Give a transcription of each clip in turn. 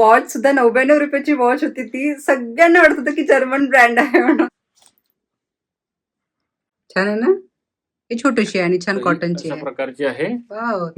Watch सुद्धा नव्याण्णव रुपयाची वॉच होती. ती सगळ्यांना वाटत होतं की जर्मन ब्रँड आहे म्हणून. छान आहे ना? ही छोटीशी आहे आणि छान कॉटनची अशा आहे. प्रकारची आहे.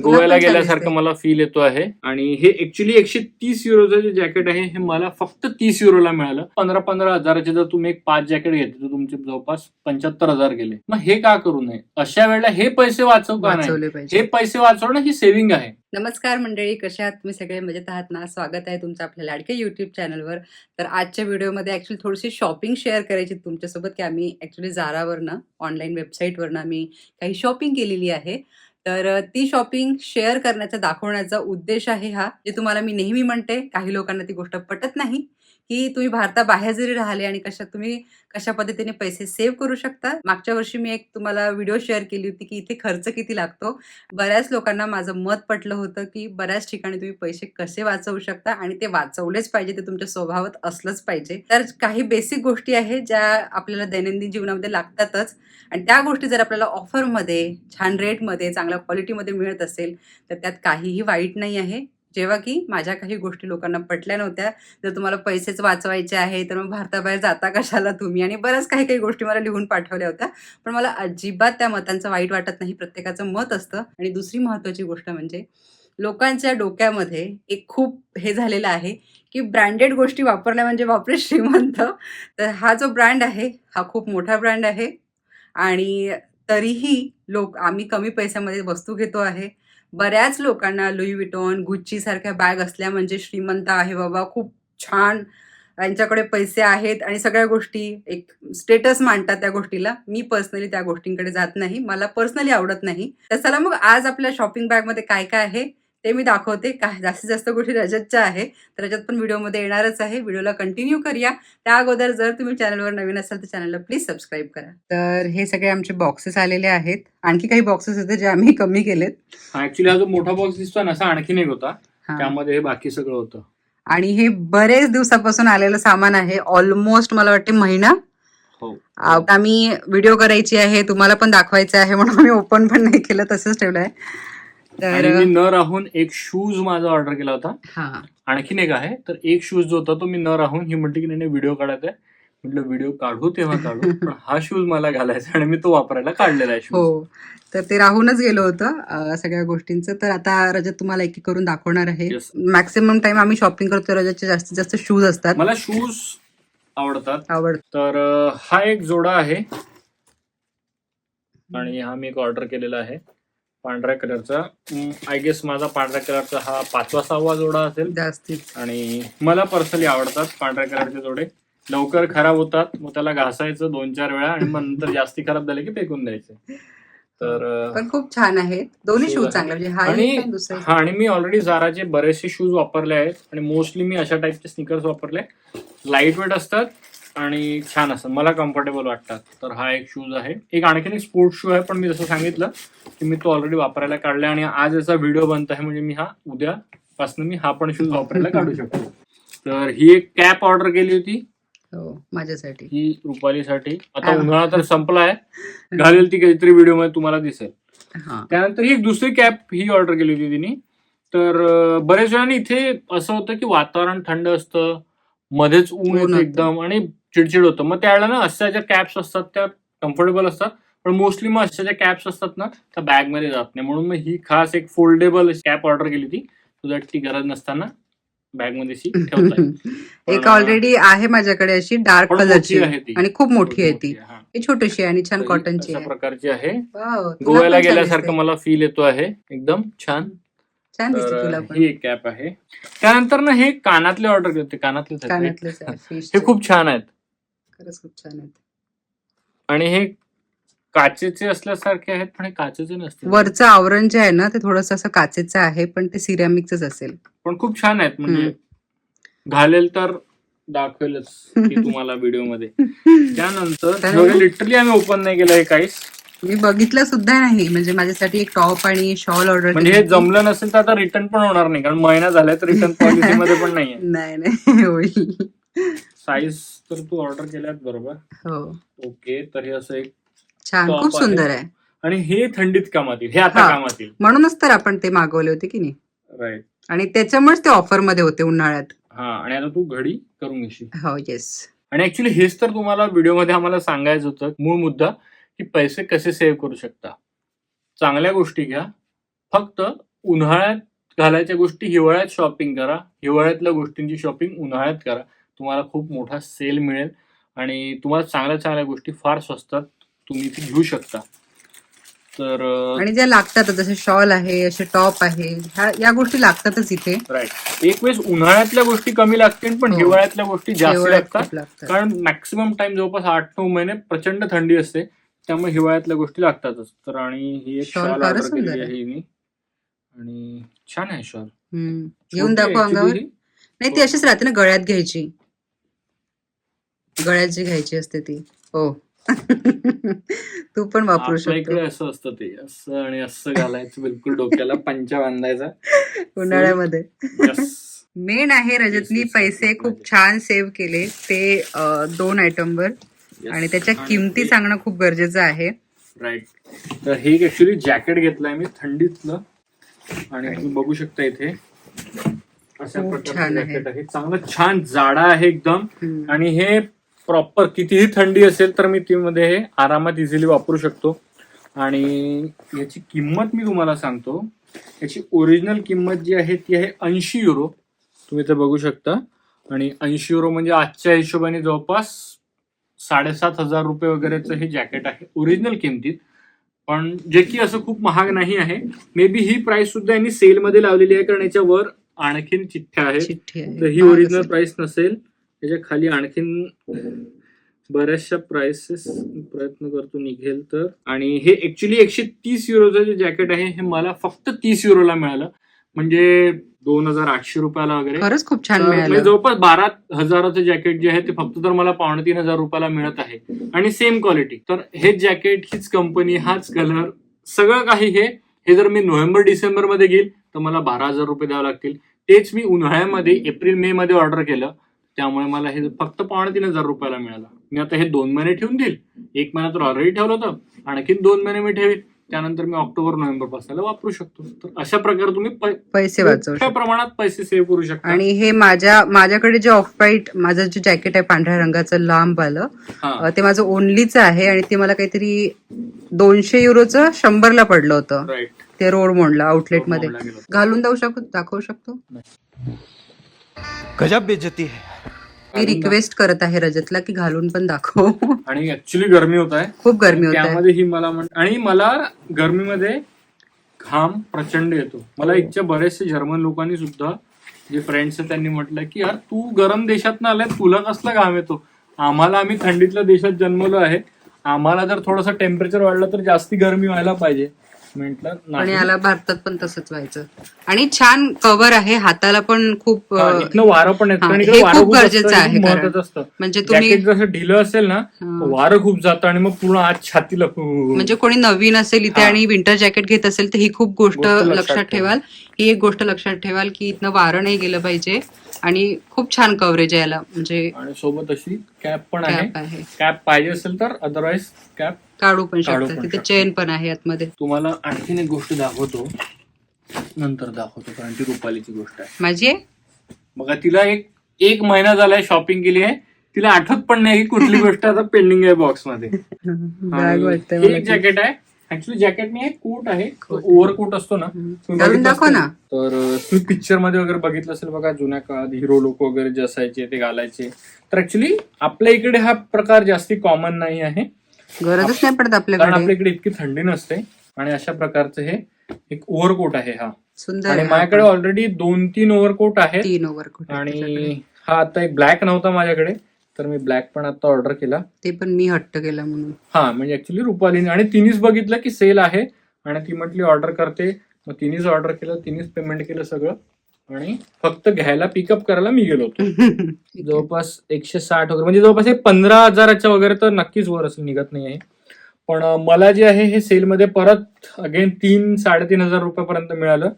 गोव्याला गेल्यासारखं. मला फील येतो आहे. आणि हे ऍक्च्युली एकशे तीस युरोचं जे जॅकेट आहे हे मला फक्त तीस युरोला मिळालं. पंधरा पंधरा हजाराचे जर तुम्ही एक पाच जॅकेट घेतले तर तुमचे जवळपास पंच्याहत्तर हजार गेले. मग हे का करू नये? अशा वेळेला हे पैसे वाचव का नाही? हे पैसे वाचवणं ही सेव्हिंग आहे. नमस्कार मंडळी कशा आहात? तुम्ही सगळे मजेत आहात ना? स्वागत आहे तुमचं आपल्या लाडक्या युट्यूब चॅनलवर तर आजच्या व्हिडिओमध्ये ऍक्च्युली थोडीशी शॉपिंग शेअर करायची तुमच्यासोबत की आम्ही ॲक्च्युली जारावरनं ऑनलाईन वेबसाईटवरनं आम्ही काही शॉपिंग केलेली आहे. तर ती शॉपिंग शेअर करण्याचा दाखवण्याचा उद्देश आहे हा जे तुम्हाला मी नेहमी म्हणते काही लोकांना ती गोष्ट पटत नाही. की तुम्ही भारताबाहेर जरी राहिले आणि कशा तुम्ही कशा पद्धतीने पैसे सेव्ह करू शकता. मागच्या वर्षी मी एक तुम्हाला व्हिडिओ शेअर केली होती की इथे खर्च किती लागतो. बऱ्याच लोकांना माझं मत पटलं होतं की बऱ्याच ठिकाणी तुम्ही पैसे कसे वाचवू शकता आणि ते वाचवलेच पाहिजे ते तुमच्या स्वभावात असलंच पाहिजे. तर काही बेसिक गोष्टी आहेत ज्या आपल्याला दैनंदिन जीवनामध्ये लागतातच आणि त्या गोष्टी जर आपल्याला ऑफरमध्ये छान रेटमध्ये चांगल्या क्वालिटीमध्ये मिळत असेल तर त्यात काहीही वाईट नाही आहे. जेव्हा की माझ्या काही गोष्टी लोकांना पटल्या नव्हत्या जर तुम्हाला पैसेच वाचवायचे आहे तर मग भारताबाहेर जाता कशाला तुम्ही? आणि बऱ्याच काही काही गोष्टी मला लिहून पाठवल्या होत्या. पण मला अजिबात त्या मतांचं वाईट वाटत नाही. प्रत्येकाचं मत असतं. आणि दुसरी महत्त्वाची गोष्ट म्हणजे लोकांच्या डोक्यामध्ये एक खूप हे झालेलं आहे की ब्रँडेड गोष्टी वापरल्या म्हणजे वापरे श्रीमंत. तर हा जो ब्रँड आहे हा खूप मोठा ब्रँड आहे. आणि तरीही लोक आम्ही कमी पैशामध्ये वस्तू घेतो आहे. बऱ्याच लोकांना लुई विटॉन गुच्ची सारख्या बॅग असल्या म्हणजे श्रीमंत आहे बाबा खूप छान. यांच्याकडे पैसे आहेत आणि सगळ्या गोष्टी एक स्टेटस मांडतात त्या गोष्टीला. मी पर्सनली त्या गोष्टींकडे जात नाही. मला पर्सनली आवडत नाही. तर चला मग आज आपल्या शॉपिंग बॅगमध्ये काय काय आहे? ते मी दाखवते. काय जास्तीत जास्त गोष्टी रजतच्या आहे. तर रजत पण व्हिडिओमध्ये येणारच आहे. व्हिडिओला कंटिन्यू करूया. त्या अगोदर जर तुम्ही चॅनलवर नवीन असाल तर चॅनलला प्लीज सबस्क्राईब करा. तर हे सगळे आमचे बॉक्सेस आलेले आहेत. आणखी काही बॉक्सेस होते जे आम्ही कमी केलेत. ऍक्च्युली हा जो मोठा बॉक्स दिसतोय ना असा आणखीन एक होता. हा. त्यामध्ये हे बाकी सगळं होतं. आणि हे बरेच दिवसापासून आलेलं सामान आहे. ऑलमोस्ट मला वाटते महिना. हो. आ- आम्ही व्हिडिओ करायची आहे. तुम्हाला पण दाखवायचं आहे म्हणून आम्ही ओपन पण नाही केलं तसंच ठेवलंय आणि मी न राहून एक शूज माझा ऑर्डर केला होता. हा. आणखीन एक आहे. तर एक शूज जो होता तो मी न राहून ही म्हणते की नाही व्हिडिओ काढायचा आहे. म्हटलं व्हिडिओ काढू तेव्हा काढू. पण हा शूज मला घालायचा आणि मी तो वापरायला काढलेला आहे हो. तर ते राहूनच गेलो होतं सगळ्या गोष्टींचं. तर आता रजत तुम्हाला एक एक करून दाखवणार आहे. मॅक्सिमम टाइम आम्ही शॉपिंग करतो. रजतचे जास्तीत जास्त शूज असतात. मला शूज आवडतात. आवड तर हा एक जोडा आहे. आणि हा मी एक ऑर्डर केलेला आहे. पांढऱ्या कलरचा. आय गेस माझा पांढऱ्या कलरचा हा पाचवा सहावा जोडा असेल. जास्तीत. आणि मला पर्सनली आवडतात पांढऱ्या कलरचे जोडे. लवकर खराब होतात मग त्याला घासायचं दोन चार वेळा आणि मग नंतर जास्ती खराब झाले की फेकून द्यायचे. तर पण खूप छान आहेत. दोन्ही शूज. चांगले म्हणजे हा आणि एक आणि दुसरा एक. हा आणि मी ऑलरेडी जाराचे बरेचसे शूज वापरले आहेत. आणि मोस्टली मी अशा टाईपचे स्निकर्स वापरले लाइट वेट असतात आणि छान असतात मला कम्फर्टेबल वाटतात. तर हा एक शूज आहे. एक आणखीन एक स्पोर्ट्स शू आहे पण मी जसं सांगितलं की मी तो ऑलरेडी वापरायला काढला आणि आज याचा व्हिडिओ बनत आहे म्हणजे मी हा उद्यापासून मी हा पण शूज वापरायला काढू शकतो. तर ही एक कॅप ऑर्डर केली होती. हो माझ्यासाठी. ही रुपालीसाठी. आता. उन्हाळा तर संपला आहे घालेल ती काहीतरी व्हिडिओमध्ये तुम्हाला दिसेल. त्यानंतर ही एक दुसरी कॅप ही ऑर्डर केली होती तिने. तर बऱ्याच वेळाने इथे असं होतं की वातावरण थंड असतं मध्येच ऊन. एकदम आणि चिडचिड होतं. मग त्यावेळेला ना अशा ज्या कॅप्स असतात त्या कम्फर्टेबल असतात. पण मोस्टली मग अशा ज्या कॅप्स असतात ना त्या बॅगमध्ये जात नाही. म्हणून मग ही खास एक फोल्डेबल कॅप ऑर्डर केली होती. तुझ्या ती गरज नसताना बॅगमध्ये शी ठेवता येईल. एक ऑलरेडी आहे माझ्याकडे अशी डार्क कलरची ती. आणि खूप मोठी आहे ती. छोटीशी आहे आणि छान कॉटनची प्रकारची आहे. गोव्याला गेल्यासारखं. मला फील येतो आहे. एकदम छान. छान ही एक कॅप आहे. त्यानंतर ना हे कानातले ऑर्डर केले होते. कानातले हे. खूप छान आहेत. खरंच खूप छान आहेत. आणि हे काचेचे असल्यासारखे आहेत पण हे काचेचे नसते वरचं आवरण जे आहे ना ते थोडस असं काचेचं आहे पण ते सिरॅमिकच असेल. पण खूप छान आहेत म्हणजे घालेल तर दाखवेलच की तुम्हाला व्हिडिओमध्ये त्यानंतर तर- लिटरली आम्ही ओपन नाही केलं हे काहीच. मी बघितलं सुद्धा नाही म्हणजे माझ्यासाठी एक टॉप आणि शॉल ऑर्डर म्हणजे हे जमलं नसेल तर आता रिटर्न पण होणार नाही कारण महिना झालाय तर रिटर्न पॉलिसी मध्ये पण नाहीये. नाही नाही होईल. साईज तर तू ऑर्डर केल्यात बरोबर. हो. ओके तर हे असं एक छान Top खूप आहे. सुंदर आहे. आणि हे थंडीत कामात येईल हे आता हा. कामात येईल म्हणूनच तर आपण ते मागवले होते की नाही. राईट आणि त्याच्यामुळेच ते ऑफरमध्ये होते उन्हाळ्यात. हा आणि आता तू घडी करून घेशील. हो येस आणि ऍक्च्युली हेच तर तुम्हाला व्हिडिओमध्ये आम्हाला सांगायचं होतं मूळ मुद्दा की पैसे कसे सेव्ह करू शकता? चांगल्या गोष्टी घ्या. फक्त उन्हाळ्यात घालायच्या गोष्टी हिवाळ्यात शॉपिंग करा. हिवाळ्यातल्या गोष्टींची शॉपिंग उन्हाळ्यात करा. तुम्हाला खूप मोठा सेल मिळेल. आणि तुम्हाला चांगल्या चांगल्या गोष्टी फार स्वस्तात तुम्ही ती घेऊ शकता. तर आणि ज्या लागतात जसे शॉल आहे असे टॉप आहे या गोष्टी लागतातच इथे. राईट एक वेळेस उन्हाळ्यातल्या गोष्टी कमी लागतील पण हो. हिवाळ्यातल्या गोष्टी जास्त लागतात. कारण मॅक्सिमम टाइम जवळपास आठ नऊ महिने प्रचंड थंडी असते. त्यामुळे हिवाळ्यातल्या गोष्टी लागतातच. तर आणि ही एक शॉल ऑर्डर आहे. हिने. आणि छान आहे शॉल. घेऊन दाखव अंगावर. नाही ती अशीच राहते ना गळ्यात घ्यायची. गळ्यात जी घ्यायची असते ती. हो. तू पण वापरू आपल्या शकतो. असं असतं ते. असं आणि असं घालायचं बिलकुल डोक्याला पंचा बांधायचा. उन्हाळ्यामध्ये. Yes. मेन आहे रजतनी Yes, पैसे yes. खूप छान सेव्ह केले ते अं, दोन आयटम वर Yes. आणि त्याच्या किमती सांगणं खूप गरजेचं आहे. राईट तर हे ऍक्च्युली जॅकेट घेतलंय मी थंडीतलं. आणि तुम्ही बघू शकता इथे. अशा खूप प्रकारचं छान आहे. जॅकेट आहे. चांगलं छान जाडा आहे एकदम. हम्म. आणि हे प्रॉपर कितीही थंडी असेल तर मी ती मध्ये हे आरामात इझिली वापरू शकतो. आणि याची किंमत मी तुम्हाला सांगतो. याची ओरिजिनल किंमत जी आहे ती आहे ऐंशी युरो तुम्ही ते बघू शकता. आणि ऐंशी युरो म्हणजे आजच्या हिशोबाने जवळपास साडेसात हजार रुपये वगैरेचं हे जॅकेट आहे. ओरिजिनल किमतीत. पण जे की असं खूप महाग नाही आहे. मे बी ही प्राइस सुद्धा यांनी सेलमध्ये लावलेली आहे कारण याच्यावर आणखीन चिठ्ठ्या आहे तर ही ओरिजिनल. प्राइस नसेल. त्याच्याखाली आणखीन बऱ्याचशा प्राइसेस प्रयत्न करतो निघेल तर. आणि हे ऍक्च्युली एकशे तीस युरोचं जे जॅकेट आहे हे मला फक्त तीस युरोला मिळालं. म्हणजे दोन हजार आठशे रुपयाला वगैरे. खरंच खूप छान तर म्हणजे मिळालं जवळपास बारा हजाराचं जॅकेट जे आहे ते फक्त तर मला पावणे तीन हजार रुपयाला मिळत आहे. आणि सेम क्वालिटी तर हेच जॅकेट हीच कंपनी हाच कलर सगळं काही हे हे जर मी नोव्हेंबर डिसेंबरमध्ये घेईल तर मला बारा हजार रुपये द्यावे लागतील. तेच मी उन्हाळ्यामध्ये एप्रिल मे मध्ये ऑर्डर केलं. त्यामुळे मला हे फक्त पावणे तीन हजार रुपयाला मिळालं. मी आता हे दोन महिने ठेवून देईल. एक महिना तर ऑलरेडी ठेवलं होतं. आणखीन दोन महिने मी ठेवील. त्यानंतर मी ऑक्टोबर नोव्हेंबरपासून वापरू शकतो. तर अशा प्रकारे तुम्ही पैसे वाचवू. प्रमाणात पैसे सेव्ह करू शकता. आणि हे माझ्या माझ्याकडे जे ऑफ व्हाईट माझं जे जॅकेट आहे पांढऱ्या रंगाचं लांब आलं ते माझं ओनलीच आहे आणि ते मला काहीतरी दोनशे युरोचं शंभरला पडलं होतं. राईट ते रोड मोडला आउटलेटमध्ये. घालून जाऊ शकतो दाखवू शकतो? गजब बेइज्जती है। मी रिक्वेस्ट करत आहे रजतला की घालून पण दाखव. आणि ऍक्च्युली गरमी होत आहे. खूप गरमी होत आहे. त्यामध्ये ही मला म्हण आणि मला गरमीमध्ये घाम प्रचंड येतो. मला इथच्या बरेचसे जर्मन लोकांनी सुद्धा जे फ्रेंड्स आहेत त्यांनी म्हटलं की यार तू गरम देशात आलाय तुला कसला घाम येतो? आम्हाला आम्ही थंडीतल्या देशात जन्मलो आहे. आम्हाला जर थोडंसं टेम्परेचर वाढलं तर जास्ती गरमी व्हायला पाहिजे. पण नाही. याला भारतात पण तसंच व्हायचं. आणि छान कव्हर आहे. हाताला पण खूप हा, अं, इथनं वारं पण येतं हा, आणि हे इकडे वारं खूप खूप असतं, गरजेचं हे आहे खूप कारण. महत्वाचं असतं. म्हणजे तुम्ही जॅकेट जसं ढिलं असेल ना हा. वारं खूप जातं आणि मग पूर्ण आज छातीला म्हणजे कोणी नवीन असेल इथे हा. आणि विंटर जॅकेट घेत असेल तर ही खूप गोष्ट गोष्ट लक्षात लक्षात ठेवाल. ही एक गोष्ट लक्षात ठेवाल की इथनं वारं नाही गेलं पाहिजे आणि खूप छान कव्हरेज आहे याला. म्हणजे आणि सोबत अशी कॅप पण आहे. कॅप आहे. कॅप पाहिजे असेल तर अदरवाईज कॅप काढू पण काढू शकता पण तिथे शकता. चेन पण आहे आतमध्ये. तुम्हाला आणखीन एक गोष्ट दाखवतो. नंतर दाखवतो कारण ती रुपालीची गोष्ट आहे. माझी आहे? बघा तिला एक एक महिना झालाय शॉपिंग केली आहे. तिला आठवत पण नाही की कुठली गोष्ट आता पेंडिंग आहे बॉक्समध्ये बॅग वाटतंय हे मला एक ती. जॅकेट आहे. ऍक्च्युली जॅकेट नाही कोट आहे. Coat. ओव्हरकोट असतो ना. हम्म. तुम्ही घालून बघितलं दाखव असेल. ना. तर अं, तुम्ही पिक्चरमध्ये वगैरे बघितलं असेल बघा जुन्या काळात हिरो लोक वगैरे जे असायचे ते घालायचे. तर ऍक्च्युली आपल्या इकडे हा प्रकार जास्ती कॉमन नाही आहे. गरजच नाही पडत कारण आपल्याकडे आपल्या इकडे इतकी थंडी नसते आणि अशा प्रकारचं हे एक ओव्हरकोट आहे हा. सुंदर आणि आहे माझ्याकडे. ऑलरेडी दोन तीन ओव्हरकोट आहेत. तीन ओव्हरकोट. आणि हा आता एक ब्लॅक नव्हता माझ्याकडे तर मी ब्लॅक पण आता ऑर्डर केला. ते पण मी हट्ट केला म्हणून. हा म्हणजे ऍक्च्युली रुपालीने आणि तिनेच बघितलं की सेल आहे. आणि ती म्हटली ऑर्डर करते. मग तिनेच ऑर्डर केलं तिनेच पेमेंट केलं सगळं. आणि फक्त घ्यायला पिकअप करायला मी गेलो होतो. जवळपास एकशे साठ वगैरे म्हणजे जवळपास हे पंधरा हजाराच्या वगैरे तर नक्कीच वर असं निघत नाही आहे. पण मला जे आहे हे सेलमध्ये परत अगेन तीन साडेतीन हजार रुपयापर्यंत मिळालं.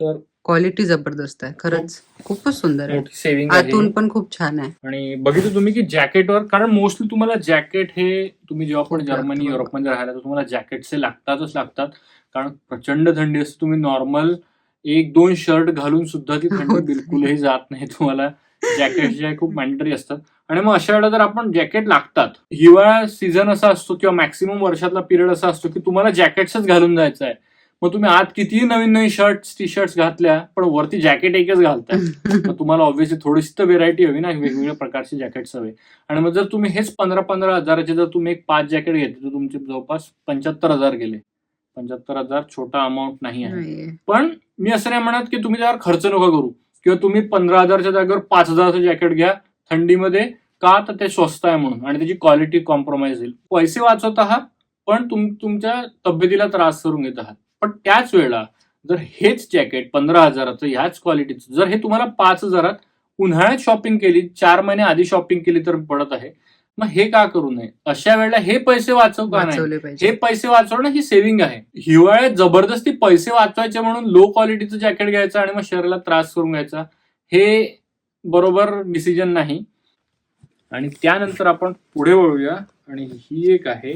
तर क्वालिटी जबरदस्त आहे खरंच. खूपच सुंदर आहे. सेव्हिंग आतून पण खूप छान आहे. आणि बघितलं तुम्ही की जॅकेटवर कारण मोस्टली तुम्हाला जॅकेट हे तुम्ही जेव्हा पण जर्मनी. युरोपमध्ये राहिला तर तुम्हाला जॅकेटचे लागतातच लागतात. कारण प्रचंड थंडी असते तुम्ही नॉर्मल एक दोन शर्ट घालून सुद्धा ती थंडी होत बिलकुलही जात नाही. तुम्हाला जॅकेट जे आहे खूप मॅन्डेटरी असतात. आणि मग अशा वेळेला जर आपण जॅकेट लागतात हिवाळा सीझन असा असतो किंवा मॅक्सिमम वर्षातला पिरियड असा असतो की तुम्हाला जॅकेट्सच घालून जायचं आहे. मग तुम्ही आत कितीही नवीन नवीन शर्ट्स टी शर्ट्स घातल्या पण वरती जॅकेट एकच घालताय. तुम्हाला ऑब्व्हियसली थोडीशी तर व्हेरायटी हवी ना वेगवेगळ्या प्रकारची जॅकेट्स हवे आणि मग जर तुम्ही हेच पंधरा पंधरा हजाराचे जर तुम्ही एक पाच जॅकेट घेतले तर तुमचे जवळपास पंच्याहत्तर हजार गेले. पंच्याहत्तर हजार छोटा अमाऊंट नाही आहे. पण मी असं नाही म्हणत की तुम्ही त्यावर खर्च नका करू. किंवा तुम्ही पंधरा हजारच्या जागेवर पाच हजाराचं जॅकेट घ्या थंडीमध्ये का तर ते स्वस्त आहे म्हणून आणि त्याची क्वालिटी कॉम्प्रोमाइज होईल. पैसे वाचवत आहात पण तुम तुमच्या तब्येतीला त्रास करून घेत आहात. पण त्याच वेळेला जर हेच जॅकेट पंधरा हजाराचं ह्याच क्वालिटीचं जर हे तुम्हाला पाच हजारात उन्हाळ्यात शॉपिंग केली चार महिने आधी शॉपिंग केली तर पडत आहे मग हे का करू नये? अशा वेळेला हे पैसे वाचव का नाही? हे पैसे वाचवणं ही सेव्हिंग आहे. हिवाळ्यात जबरदस्ती पैसे वाचवायचे म्हणून लो क्वालिटीचं जॅकेट घ्यायचं आणि मग शरीराला त्रास करून घ्यायचा हे बरोबर डिसिजन नाही. आणि त्यानंतर आपण पुढे वळूया. आणि ही एक आहे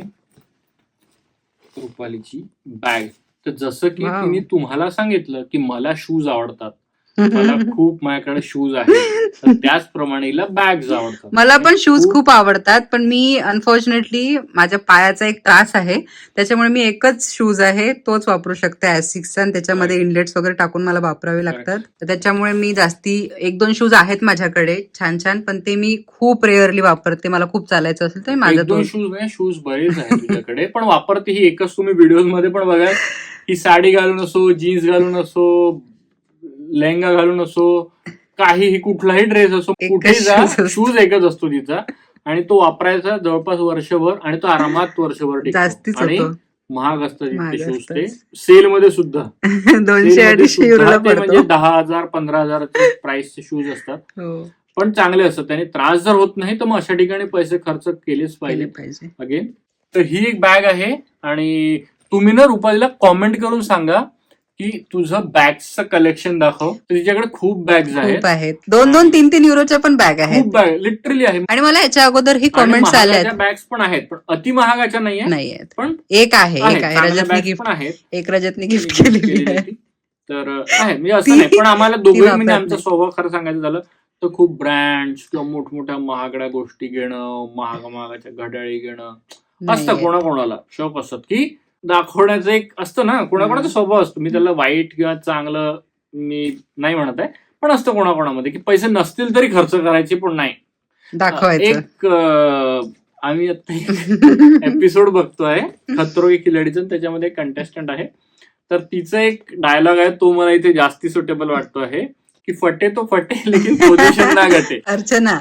रुपालीची बॅग तर जसं की. तिने तुम्हाला सांगितलं की मला शूज आवडतात. मला खूप माझ्याकडे शूज आहेत. तर त्याचप्रमाणे हिला बॅग्स आवडतात. मला पण शूज खूप आवडतात पण मी अनफॉर्च्युनेटली माझ्या पायाचा एक त्रास आहे. त्याच्यामुळे मी एकच शूज आहे तोच वापरू शकते ऍसिक्सचा आणि त्याच्यामध्ये इनलेट्स वगैरे टाकून मला वापरावे लागतात. तर त्याच्यामुळे मी जास्ती एक दोन शूज आहेत माझ्याकडे छान छान. पण ते मी खूप रेअरली वापरते. मला खूप चालायचं असेल तर माझं दोन शूज नाही शूज बरेच आहेत तुझ्याकडे. पण वापरते ही एकच. तुम्ही व्हिडिओमध्ये पण बघा ही साडी घालून असो जीन्स घालून असो लेहंगा घालून असो काहीही कुठलाही ड्रेस असो कुठेही जा. शूज एकच असतो तिचा. आणि तो वापरायचा जवळपास वर्षभर आणि तो आरामात वर्षभर टिकतो. आणि महाग असतात शूज ते. असतात. सेल मध्ये सुद्धा. दोनशे अडीचशे म्हणजे दहा हजार पंधरा हजाराचे प्राइसचे शूज असतात. हो. पण चांगले असतात. त्याने त्रास जर होत नाही तर मग अशा ठिकाणी पैसे खर्च केलेच केले पाहिजे पाहिजे. अगेन तर ही एक बॅग आहे. आणि तुम्ही ना रुपालीला कॉमेंट करून सांगा. की तुझं बॅग्सचं कलेक्शन दाखव. तर तिच्याकडे खूप बॅग्स आहेत खूप आहेत. दोन दोन तीन तीन युरोच्या पण बॅग आहेत. खूप बॅग लिटरली आहे. आणि मला याच्या अगोदर ही कॉमेंट्स आल्या आहेत. बॅग्स पण आहेत पण अति महागाच्या नाही आहेत. नाही आहेत. पण एक आहे आहेत, एक आहे. चांगल्या रजतनी bags गिफ्ट पण आहेत. एक रजतनी गिफ्ट केलेली केलेली आहे. ती. तर आहे. म्हणजे असं ती- नाही पण आम्हाला दोघे वापरत म्हणजे आमचा नाही. स्वभाव खरं सांगायचं झालं तर खूप ब्रँड्स किंवा मोठमोठ्या महागड्या गोष्टी घेणं महाग महागाच्या घड्याळी घेणं. असतं नाहीये. कोणाकोणाला. शौक असतात. की दाखवण्याचं एक असतं ना कोणाकोणाचा. स्वभाव असतो. मी त्याला वाईट किंवा चांगलं मी नाही म्हणत आहे पण असतं कोणाकोणामध्ये की पैसे नसतील तरी खर्च करायचे पण नाही. दाखवायचं. एक आम्ही आता एपिसोड बघतोय खतरो की खिलाडीचं त्याच्यामध्ये कंटेस्टंट आहे. तर तिचा एक डायलॉग आहे तो मला इथे जास्ती सुटेबल वाटतो आहे की फटे तो फटे लेकिन पोझिशन ना गटे अर्चना.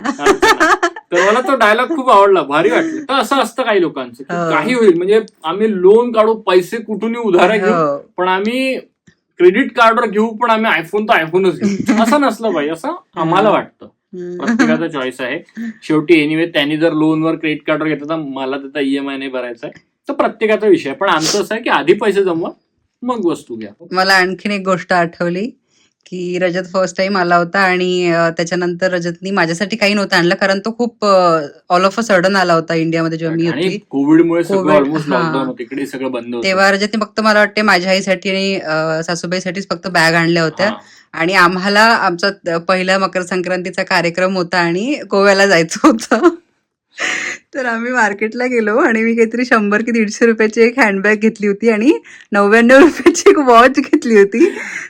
तर मला तो डायलॉग खूप आवडला भारी वाटलं. तर असं असतं काही लोकांचं. की हो. काही होईल म्हणजे आम्ही लोन काढू पैसे कुठूनही उधारा घेऊ हो. पण आम्ही क्रेडिट कार्डवर घेऊ पण आम्ही आयफोन तर आयफोनच घेऊ. असं नसलं पाहिजे असं आम्हाला वाटतं. प्रत्येकाचा चॉईस आहे. शेवटी एनिवे त्यांनी जर लोनवर क्रेडिट कार्डवर घेतलं तर मला त्याचा ईएमआय नाही भरायचा आहे. तर प्रत्येकाचा विषय आहे. पण आमचं असं आहे की आधी पैसे जमवा मग वस्तू घ्या. मला आणखीन एक गोष्ट आठवली. की रजत फर्स्ट टाइम आला होता आणि त्याच्यानंतर रजतनी माझ्यासाठी काही नव्हतं आणलं कारण तो खूप ऑल ऑफ अ सडन आला होता इंडियामध्ये जेव्हा मी होती कोविडमुळे सगळं कोविड, ऑलमोस्ट. लॉकडाऊन होतं इकडे सगळं बंद होतं तेव्हा रजतनी फक्त मला वाटते माझ्या आईसाठी आणि सासूबाईसाठीच फक्त बॅग आणल्या होत्या. आणि आम्हाला आमचा पहिला मकर संक्रांतीचा कार्यक्रम होता आणि गोव्याला जायचं होतं तर आम्ही मार्केटला गेलो आणि मी काहीतरी शंभर की दीडशे रुपयाची एक हँडबॅग घेतली होती आणि नव्याण्णव रुपयाची एक वॉच घेतली होती.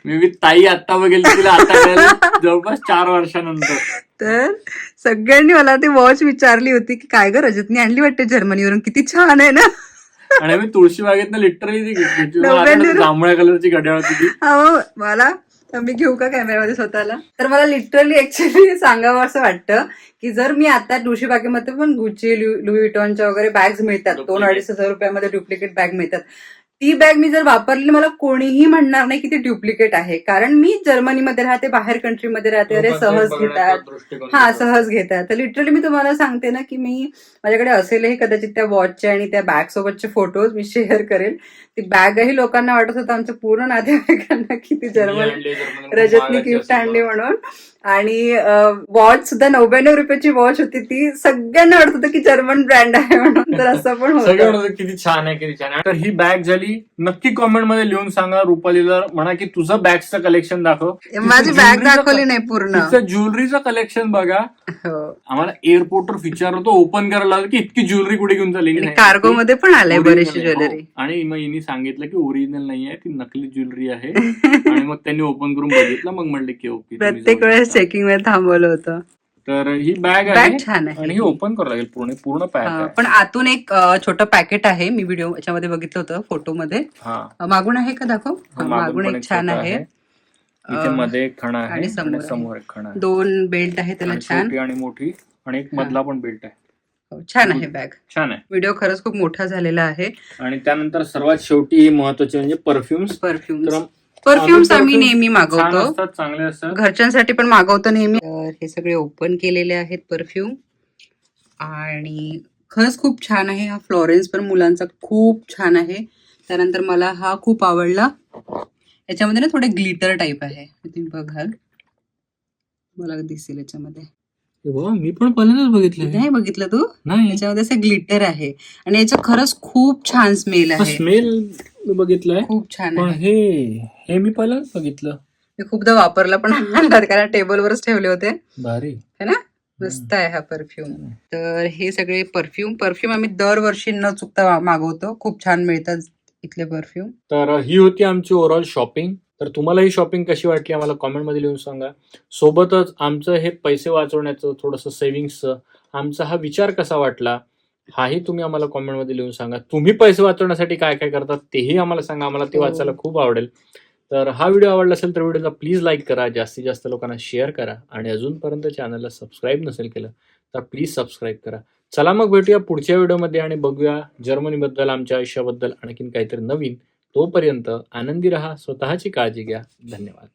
मी ताई आता बघेल तिला आता कळलं, जवळपास चार वर्षानंतर. तर सगळ्यांनी मला ती वॉच विचारली होती की काय ग रजतनी आणली वाटते जर्मनीवरून? किती छान आहे ना? आणि आम्ही तुळशी बागेतनं लिटरली ती घेतली जांभळ्या कलरची घड्याळ होती मला मी घेऊ का कॅमेरामध्ये स्वतःला तर मला लिटरली ऍक्च्युली सांगावं असं वाटतं की जर मी आता बागेमध्ये पण गुच्ची लुई विटॉनच्या वगैरे बॅग्स मिळतात दोन. अडीच हजार रुपयामध्ये डुप्लिकेट बॅग मिळतात ती बॅग मी जर वापरली मला कोणीही म्हणणार नाही की ती डुप्लिकेट आहे. कारण मी जर्मनीमध्ये राहते बाहेर कंट्रीमध्ये राहते. अरे सहज घेतात. हा सहज घेतात. तर लिटरली मी तुम्हाला सांगते ना की मी माझ्याकडे असेलही कदाचित त्या वॉचचे आणि त्या बॅग सोबतचे फोटोज मी शेअर करेल. ती बॅगही लोकांना वाटत होतं आमच्या पूर्ण नातेवाईकांना की ती जर्मनी रजतनी गिफ्ट आणली म्हणून. आणि वॉच सुद्धा नव्याण्णव रुपयाची वॉच होती ती. सगळ्यांना वाटत होतं की जर्मन ब्रँड आहे म्हणून तर असं पण होतं. किती छान आहे किती छान आहे. तर ही बॅग झाली नक्की कॉमेंटमध्ये लिहून सांगा रुपालीला म्हणा की तुझं बॅगचं कलेक्शन दाखव. माझी बॅग दाखवली नाही पूर्ण. ज्वेलरीचं कलेक्शन बघा. हो. आम्हाला एअरपोर्टवर विचार होतो ओपन करायला की इतकी ज्वेलरी कुठे घेऊन चालली. कार्गो मध्ये पण आलंय बरीचशी आहे, हो. ज्वेलरी आणि मग हिने सांगितलं की ओरिजिनल नाही आहे ती नकली ज्वेलरी आहे. आणि मग त्यांनी ओपन करून बघितलं मग म्हणले की ओके प्रत्येक वेळेस. चेकिंगमध्ये थांबवलं होतं. तर ही बॅग बॅग आहे छान आणि आहे ही ओपन करावं लागेल पूर्ण पूर्ण पॅक हा, आहे. पण आतून एक अ, छोटं पॅकेट आहे. मी व्हिडिओ याच्यामध्ये बघितलं होतं फोटोमध्ये हा. अ, मागून आहे का दाखव? हा, मागून पण एक छान आहे. इथे अ, मध्ये एक खणा आहे आणि समोर आणि आहे. समोर एक खणा आहे. दोन बेल्ट आहे त्याला आणि छान. छोटी आणि मोठी आणि एक मधला पण बेल्ट आहे. हो, छान आहे बॅग छान आहे. व्हिडिओ खरंच खूप मोठा झालेला आहे. आणि त्यानंतर सर्वात शेवटी महत्त्वाचे म्हणजे परफ्युम्स परफ्युम तर परफ्युम्स आम्ही नेहमी मागवतो. चांगले असतात. घरच्यांसाठी पण मागवतो नेहमी. तर हे सगळे ओपन केलेले आहेत परफ्यूम आणि खरंच खूप छान आहे. हा फ्लॉरेन्स पण मुलांचा खूप छान आहे. त्यानंतर मला हा खूप आवडला. याच्यामध्ये ना थोडे ग्लिटर टाईप आहे. तुम्ही बघाल मला दिसेल याच्यामध्ये. हे बघा, मी पण पहिल्यांदाच बघितलं नाही बघितलं तू? नाही. याच्यामध्ये असं ग्लिटर आहे. आणि याचं खरंच खूप छान स्मेल आहे. स्मेल बघितलंय. खूप छान पण आहे. हे हे मी पहिल्यांदाच बघितलं. मी खूपदा वापरला पण कारण टेबलवरच ठेवले होते. भारी. है ना? मस्त आहे हा परफ्यूम तर हे सगळे परफ्यूम परफ्यूम आम्ही दरवर्षी न चुकता मागवतो. खूप छान मिळतात इथले परफ्यूम तर ही होती आमची ओव्हरऑल शॉपिंग तर तुम्हाला ही शॉपिंग कशी वाटली आम्हाला कॉमेंटमध्ये लिहून सांगा. सोबतच आमचं हे पैसे वाचवण्याचं थोडंसं सेव्हिंग्सचं आमचा हा विचार कसा वाटला? हाही तुम्ही आम्हाला कॉमेंटमध्ये लिहून सांगा. तुम्ही पैसे वाचवण्यासाठी काय काय करतात तेही आम्हाला सांगा. आम्हाला ते हो. वाचायला खूप आवडेल. तर हा व्हिडिओ आवडला असेल तर व्हिडिओला प्लीज लाईक करा. जास्तीत जास्त लोकांना शेअर करा. आणि अजूनपर्यंत चॅनलला सबस्क्राईब नसेल केलं तर प्लीज सबस्क्राईब करा. चला मग भेटूया पुढच्या व्हिडिओमध्ये आणि बघूया जर्मनीबद्दल आमच्या आयुष्याबद्दल आणखीन काहीतरी नवीन. तोपर्यंत आनंदी राहा स्वतःची काळजी घ्या. धन्यवाद.